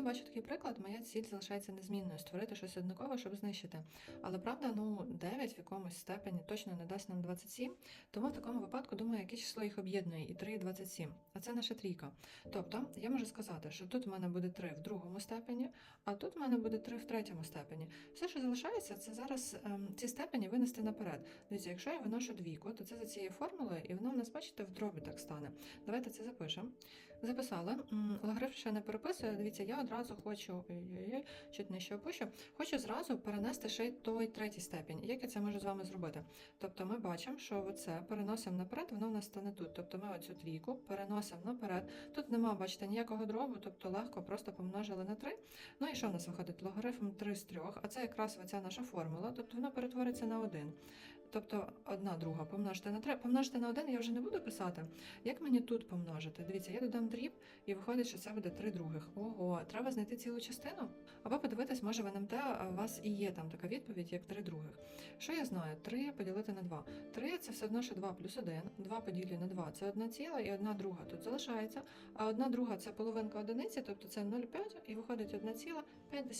коли бачу такий приклад, моя ціль залишається незмінною створити щось однакове, щоб знищити. Але правда, ну 9 в якомусь степені точно не дасть нам 27, тому в такому випадку думаю, яке число їх об'єднує, і 3, і 27. А це наша трійка. Тобто я можу сказати, що тут в мене буде 3 в другому степені, а тут в мене буде 3 в третьому степені. Все, що залишається, це зараз ем, ці степені винести наперед. Дивіться, якщо я виношу двійку, то це за цією формулою, і воно в нас, бачите, в дробі так стане. Давайте це запишемо. Записали. М, Логарифм ще не переписую. Дивіться, я одразу хочу ой-ой-ой, опущу. Хочу зразу перенести ще й той третій степінь. Як я це можу з вами зробити? Тобто ми бачимо, що оце переносимо наперед, воно в нас стане тут. Тобто ми оцю трійку переносимо наперед. Тут нема, бачите, ніякого дробу, тобто легко просто помножили на 3. Ну і що в нас виходить? Логарифм 3 з 3, а це якраз оця наша формула, тобто вона перетвориться на 1. Тобто одна друга помножити на 3. Помножити на 1 я вже не буду писати. Як мені тут помножити? Дивіться, я додам дріб, і виходить, що це буде 3 других. Ого, треба знайти цілу частину? Або подивитись, може в НМТ у вас і є там така відповідь, як 3 других. Що я знаю? 3 поділити на 2. 3 це все одно, що 2 плюс 1. 2 поділю на 2 це 1 ціла і 1 друга тут залишається. А 1 друга це половинка одиниці, тобто це 0,5 і виходить 1 ціла 5